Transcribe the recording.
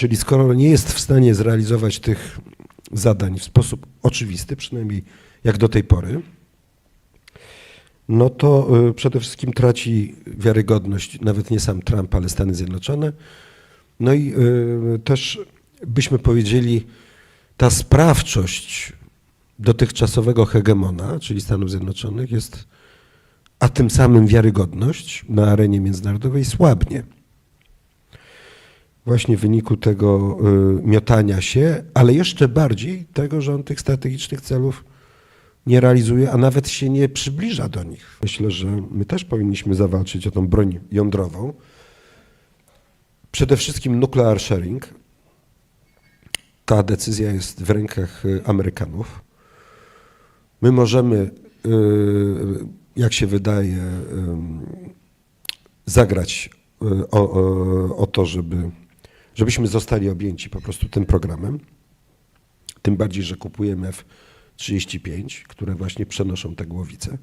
Czyli skoro nie jest w stanie zrealizować tych zadań w sposób oczywisty, przynajmniej jak do tej pory, no to y, przede wszystkim traci wiarygodność nawet nie sam Trump, ale Stany Zjednoczone. No i y, też byśmy powiedzieli, ta sprawczość dotychczasowego hegemona, czyli Stanów Zjednoczonych, jest, a tym samym wiarygodność na arenie międzynarodowej słabnie. Właśnie w wyniku tego y, miotania się, ale jeszcze bardziej tego, że on tych strategicznych celów nie realizuje, a nawet się nie przybliża do nich. Myślę, że my też powinniśmy zawalczyć o tą broń jądrową. Przede wszystkim nuclear sharing. Ta decyzja jest w rękach y, Amerykanów. My możemy, y, jak się wydaje, zagrać o, o, o to, żeby, żebyśmy zostali objęci po prostu tym programem. Tym bardziej, że kupujemy F-35, które właśnie przenoszą te głowice.